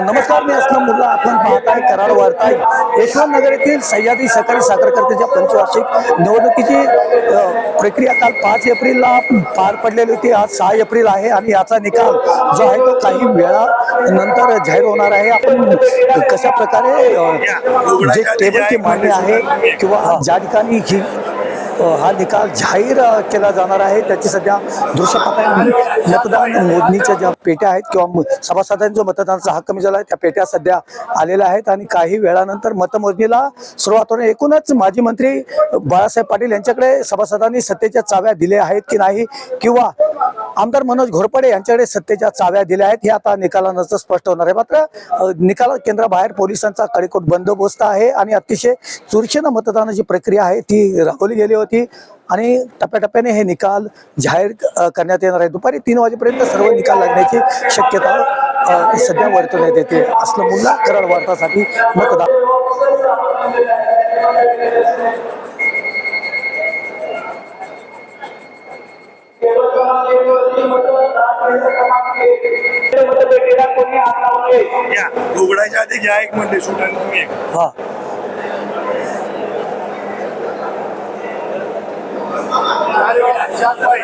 नमस्कार मी असलम मुला आपण पाहताय कराड वार्ता यशवंत नगर येथील सह्याद्री सहकारी साखर कारखान्याच्या पंचवार्षिक निवडणुकीची प्रक्रिया काल पाच एप्रिलला पार पडलेली होती. आज सहा एप्रिल आहे आणि याचा निकाल जो आहे तो काही वेळा नंतर जाहीर होणार आहे. आपण कशा प्रकारे जे टेबलची मांडणी आहे किंवा ज्या ठिकाणी ही हा निकाल जाहीर केला जाणार आहे. त्याची सध्या दृश्य मतदान मोजणीच्या ज्या पेट्या आहेत किंवा सभासदांनी सभासदांचा जो मतदानाचा हक्क मिळाला आहे त्या पेट्या सध्या आलेल्या आहेत. आणि काही वेळानंतर मतमोजणीला सुरुवात होणे एकूणच माजी मंत्री बाळासाहेब पाटील यांच्याकडे सभासदांनी सत्तेच्या चाव्या दिल्या आहेत की नाही? किंवा आमदार मनोज घोरपडे यांच्याकडे सत्तेच्या चाव्या दिल्या आहेत. हे आता निकालानंतर स्पष्ट होणार आहे. मात्र अ, निकाल केंद्राबाहेर पोलिसांचा कडेकोट बंदोबस्त आहे आणि अतिशय चुरशीनं मतदानाची प्रक्रिया आहे ती राबवली गेली होती आणि टप्प्याटप्प्याने हे निकाल जाहीर करण्यात येणार आहे. दुपारी तीन वाजेपर्यंत सर्व निकाल लागण्याची शक्यता सध्या वर्तवण्यात येते. असलं मुला कराड वार्तासाठी मतदान. या. उघडायच्या आधी घ्या एक म्हणते सुटाने तुम्ही एक. हा. चार पाय.